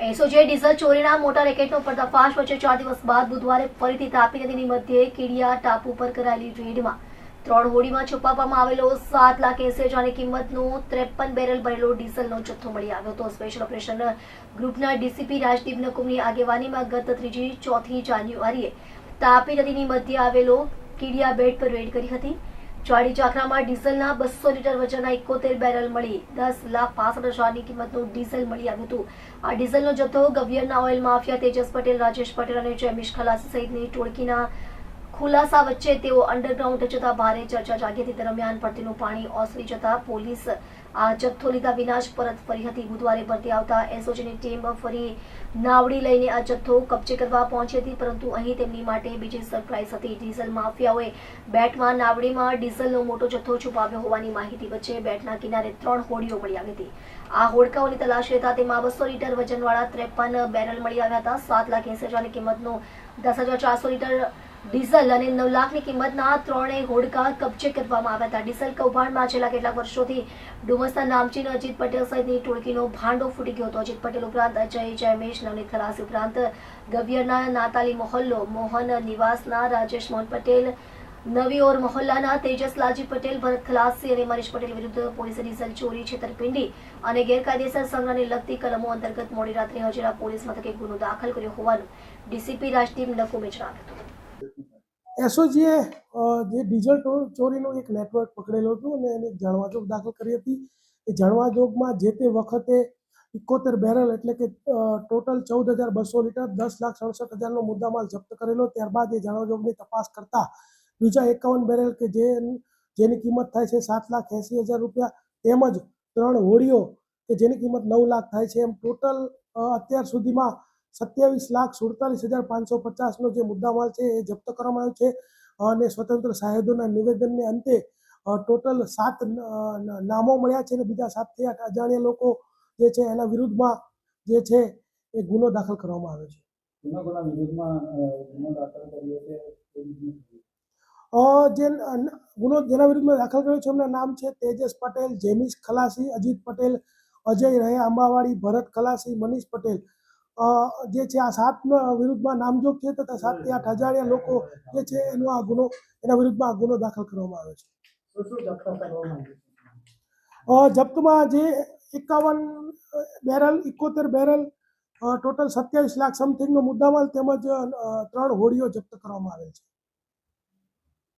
એસઓજીએ diesel ચોરીના મોટા રેકેટનો પર્દાફાશ વચ્ચે ચાર દિવસ બાદ બુધવારે ફરીથી તાપી નદીની મધ્યે કીડિયા ટાપુ પર કરાયેલી રેડમાં. ત્રણ હોડીમાં છુપાવવામાં આવેલો સાત લાખ એસી હજારની કિંમતનો ત્રેપન બેરલ ભરેલો ડીઝલનો જથ્થો મળી આવ્યો હતો. સ્પેશિયલ ઓપરેશન ગ્રુપના ડીસીપી રાજદીપ નકુમની આગેવાનીમાં ગત ત્રીજી ચોથી જાન્યુઆરીએ તાપી નદીની મધ્યે આવેલો કીડિયા બેટ પર રેડ કરી હતી. ચાડી ચાકરામાં ડીઝલના બસો લીટર વજનના એકોતેર બેરલ મળી. દસ લાખ પાસઠ હજારની કિંમતનું ડીઝલ મળી આવ્યું હતું. આ ડીઝલનો જથ્થો ગવિયરના ઓઇલ માફિયા તેજસ પટેલ, રાજેશ પટેલ અને જયમીશ ખલાસી સહિતની ટોળકીના ખુલાસા વચ્ચે તેઓ અંડરગ્રાઉન્ડ જતા ભારે ચર્ચા જાગી હતી. દરમિયાન ભરતીનું પાણી ઓસરી જતા પોલીસ આ જથ્થો લીધા વિના જ પરત ફરી હતી. બુધવારે ભરતી આવતા એસઓજીની ટીમ ફરી નાવડી લઈને આ જથ્થો કબજે કરવા પહોંચી હતી, પરંતુ અહીં તેમની માટે બીજી સરપ્રાઇઝ હતી. ડીઝલ માફિયાઓએ બેટમાં નાવડીમાં ડીઝલનો મોટો જથ્થો છુપાવ્યો હોવાની માહિતી વચ્ચે બેટના કિનારે ત્રણ હોડીઓ મળી આવી હતી. આ હોડકાઓની તલાશ લેતા તેમાં બસો લીટર વજનવાળા ત્રેપન બેરલ મળી આવ્યા હતા. સાત લાખ એસી હજારની કિંમતનું દસ હજાર ચારસો લીટર ડીઝલ અને નવ લાખની કિંમતના ત્રણેય હોડકા કબજે કરવામાં આવ્યા હતા. ડીઝલ કૌભાંડમાં છેલ્લા કેટલાક વર્ષોથી ડુમસના નામચીન અજીત પટેલ સહિતની ટોળકીનો ભાંડો ફૂટી ગયો હતો. અજીત પટેલ ઉપરાંત અજય જયમેશ નવનીત ખલાસી ઉપરાંત ગવિયરના નાતાલી મોહલ્લો, મોહન નિવાસના રાજેશ મોહન પટેલ નવી ઓર મહોલ્લાના તેજસ પટેલ, ભરત ખલાસી અને મનીષ પટેલ વિરુદ્ધ પોલીસે ડીઝલ ચોરી, છેતરપિંડી અને ગેરકાયદેસર સંગ્રહને લગતી કલમો અંતર્ગત મોડી રાત્રે હજેરા પોલીસ મથકે ગુનો દાખલ કર્યો હોવાનું ડીસીપી રાજદીપ નકુમે જણાવ્યું હતું. એસઓજીએ જે ડીઝલ ચોરીનું એક નેટવર્ક પકડેલું હતું અને એને જાણવાજોગ દાખલ કરી હતી. એ જાણવાજોગમાં જે તે વખતે ઇકોતેર બેરલ એટલે કે ટોટલ ચૌદ હજાર બસો લીટર દસ લાખ સડસઠ હજારનો મુદ્દામાલ જપ્ત કરેલો. ત્યારબાદ એ જાણવાજોગની તપાસ કરતા બીજા એકાવન બેરલ કે જે જેની કિંમત થાય છે સાત લાખ એંસી હજાર રૂપિયા, તેમજ ત્રણ હોડીઓ કે જેની કિંમત નવ લાખ થાય છે. એમ ટોટલ અત્યાર સુધીમાં સત્યાવીસ લાખ સુડતાલીસ હજાર પાંચસો પચાસનો જે મુદ્દામાલ છે એ જપ્ત કરવામાં આવ્યો છે. અને સ્વતંત્ર સાહેબોના નિવેદનને અંતે ટોટલ સાત નામો મળ્યા છે અને બીજા સાતથી આઠ અજાણ્યા લોકો જે છે એના વિરુદ્ધમાં જે છે એ ગુનો દાખલ કરવામાં આવ્યો છે. જે ગુનો જેના વિરુદ્ધમાં દાખલ કર્યો છે એમના નામ છે તેજસ પટેલ જેમિશ ખલાસી અજીત પટેલ અજય રહે આંબાવાડી ભરત ખલાસી મનીષ પટેલ. જે છે આ સાત વિરુદ્ધમાં નામજોગ છે તથા સાતથી આઠ હજારિયા લોકો જે છે એનો આ ગુનો એના વિરુદ્ધમાં આ ગુનો દાખલ કરવામાં આવ્યો છે. જપ્તમાં જે એકાવન બેરલ ઇકોતેર બેરલ ટોટલ સત્યાવીસ લાખ સમથિંગનો મુદ્દામાલ તેમજ ત્રણ હોડીઓ જપ્ત કરવામાં આવેલ છે.